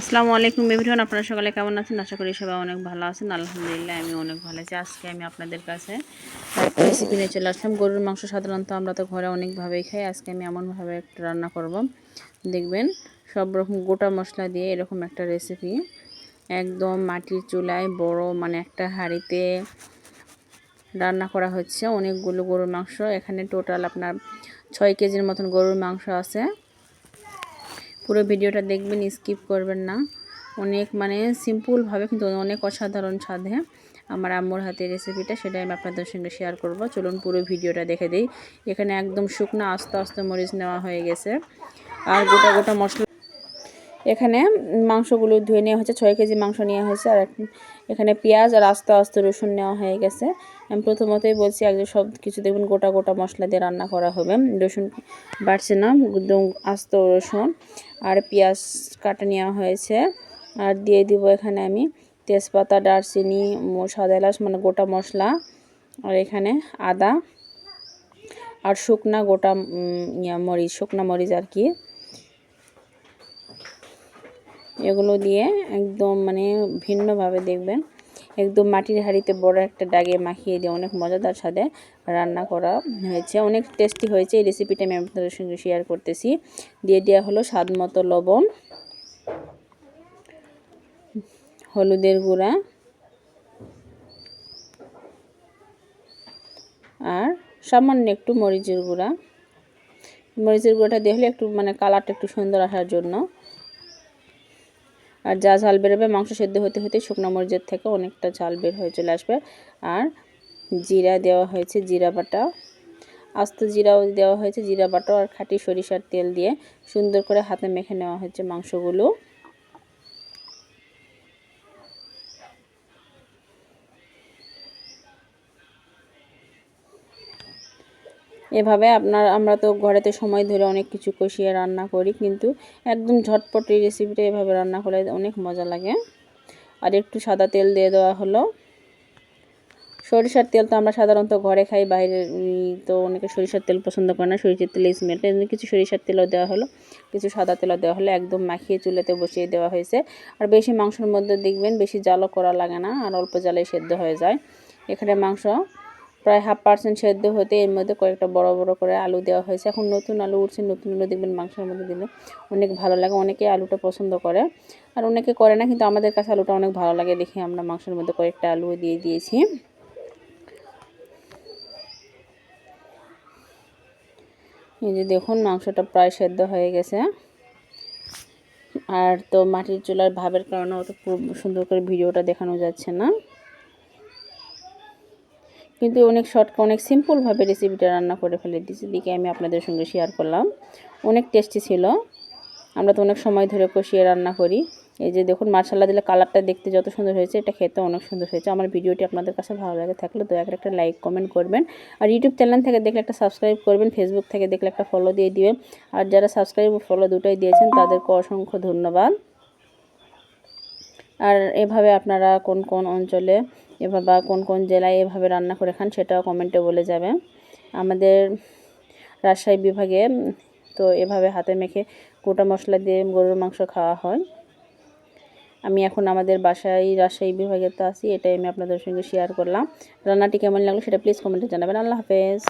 আসসালামু আলাইকুম এভরিওয়ান, আপনারা সকালে কেমন আছেন? আশা করি সবাই অনেক ভালো আছেন। আলহামদুলিল্লাহ, আমি অনেক ভালো আছি। আজকে আমি আপনাদের কাছে একটা রেসিপি নিয়ে চলে আসলাম। গরুর মাংস সাধারণত আমরা তো ঘরে অনেকভাবেই খাই। আজকে আমি এমনভাবে একটা রান্না করব। দেখবেন, সব রকম গোটা মশলা দিয়ে এরকম একটা রেসিপি একদম মাটির চুলায় বড় মানে একটা হাঁড়িতে রান্না করা হচ্ছে। অনেকগুলো গরুর মাংস। এখানে টোটাল আপনার ছয় কেজির মতন গরুর মাংস আছে। পুরো ভিডিওটা দেখবেন স্কিপ করবেন না। অনেক মানে সিম্পলভাবে কিন্তু অনেক অসাধারণ স্বাদে আমার আম্মুর হাতের রেসিপিটা সেটাই আমি আপনাদের সঙ্গে শেয়ার করব। চলুন পুরো ভিডিওটা দেখে দিই। এখানে একদম শুকনো আস্তে আস্তে মরিচ নেওয়া হয়ে গেছে। আর গোটা গোটা মশলা এখানে মাংসগুলো ধুয়ে নেওয়া হয়েছে, ছয় কেজি মাংস নেওয়া হয়েছে, আর এখানে পেঁয়াজ আর আস্তে আস্তে রসুন নেওয়া হয়ে গেছে। আমি প্রথমতই বলছি একদম সব কিছু দেখবেন, গোটা গোটা মশলা দিয়ে রান্না করা হবে। রসুন বাড়ছে না, একদম আস্ত রসুন আর পেঁয়াজ কাটা নেওয়া হয়েছে। আর দিয়ে দিব এখানে আমি তেজপাতা, দারচিনি সাদা এলাচ মানে গোটা মশলা। আর এখানে আদা আর শুকনা গোটা মরিচ, শুকনা মরিচ আর কি। এগুলো দিয়ে একদম মানে ভিন্নভাবে দেখবেন। একদম মাটির হাঁড়িতে বড় একটা ডাগে মাখিয়ে দিয়ে অনেক মজাদার স্বাদে রান্না করা হয়েছে। অনেক টেস্টি হয়েছে। এই রেসিপিটা আমি আপনাদের সঙ্গে শেয়ার করতেছি। দিয়ে দেওয়া হলো স্বাদ মতো লবণ, হলুদের গুঁড়া আর সামান্য একটু মরিচের গুঁড়া। মরিচের গুঁড়োটা দিয়ে হলে একটু মানে কালারটা একটু সুন্দর আসার জন্য আর যা ঝাল বেরোবে, মাংস সেদ্ধ হতে হতে শুকনো মরিচের থেকে অনেকটা ঝাল বের হয়ে চলে আসবে। আর জিরা দেওয়া হয়েছে জিরা বাটা। আস্ত জিরাও দেওয়া হয়েছে জিরা বাটা আর খাটি সরিষার তেল দিয়ে সুন্দর করে হাতে মেখে নেওয়া হয়েছে মাংসগুলো। এভাবে আপনার, আমরা তো ঘরেতে সময় ধরে অনেক কিছু কষিয়ে রান্না করি, কিন্তু একদম ঝটপট এই রেসিপিটা এভাবে রান্না করলে অনেক মজা লাগে। আর একটু সাদা তেল দিয়ে দেওয়া হলো। সরিষার তেল তো আমরা সাধারণত ঘরে খাই, বাইরে তো অনেকে সরিষার তেল পছন্দ করে না, সরিষার তেল স্মেলটা এমনি কিছু সরিষার তেলও দেওয়া হলো, কিছু সাদা তেলও দেওয়া হলো, একদম মাখিয়ে চুলাতে বসিয়ে দেওয়া হয়েছে। আর বেশি মাংসের মধ্যে দেখবেন বেশি জালও করা লাগে না, আর অল্প জালে সেদ্ধ হয়ে যায়। এখানে মাংস প্রায় হাফ পার্সেন্ট সেদ্ধ হতে এর মধ্যে কয়েকটা বড় বড় করে আলু দেওয়া হয়েছে। এখন নতুন আলু উঠছে, নতুন আলু দেখবেন মাংসের মধ্যে দিলে অনেক ভালো লাগে। অনেকে আলুটা পছন্দ করে আর অনেকে করে না, কিন্তু আমাদের কাছে আলুটা অনেক ভালো লাগে দেখে আমরা মাংসের মধ্যে কয়েকটা আলু দিয়ে দিয়েছি। এই যে দেখুন মাংসটা প্রায় সেদ্ধ হয়ে গেছে। আর তো মাটির চুলার ভাবের কারণে অত খুব সুন্দর করে ভিডিওটা দেখানো যাচ্ছে না। কিন্তু অনেক শর্ট, অনেক সিম্পলভাবে রেসিপিটা রান্না করে ফেলে দিয়েছি। দিকে আমি আপনাদের সঙ্গে শেয়ার করলাম। অনেক টেস্টি ছিল। আমরা তো অনেক সময় ধরে কষিয়ে রান্না করি। এই যে দেখুন মার্শাল্লা দিলে কালারটা দেখতে যত সুন্দর হয়েছে, এটা খেতে অনেক সুন্দর হয়েছে। আমার ভিডিওটি আপনাদের কাছে ভালো লাগে থাকলে দয়া করে একটা লাইক কমেন্ট করবেন। আর ইউটিউব চ্যানেল থেকে দেখলে একটা সাবস্ক্রাইব করবেন ফেসবুক থেকে দেখলে একটা ফলো দিয়ে দিবেন। আর যারা সাবস্ক্রাইব ফলো দুটোই দিয়েছেন, তাদেরকে অসংখ্য ধন্যবাদ। আর এভাবে আপনারা কোন কোন অঞ্চলে এভাবে বা কোন কোন জেলায় এভাবে রান্না করে খান সেটাও কমেন্টে বলে যাবে। আমাদের রাজশাহী বিভাগে তো এভাবে হাতে মেখে গোটা মশলা দিয়ে গরুর মাংস খাওয়া হয়। আমি এখন আমাদের বাসায় রাজশাহী বিভাগে তো আছি, এটাই আমি আপনাদের সঙ্গে শেয়ার করলাম। রান্নাটি কেমন লাগল সেটা প্লিজ কমেন্টে জানাবেন। আল্লাহ হাফেজ।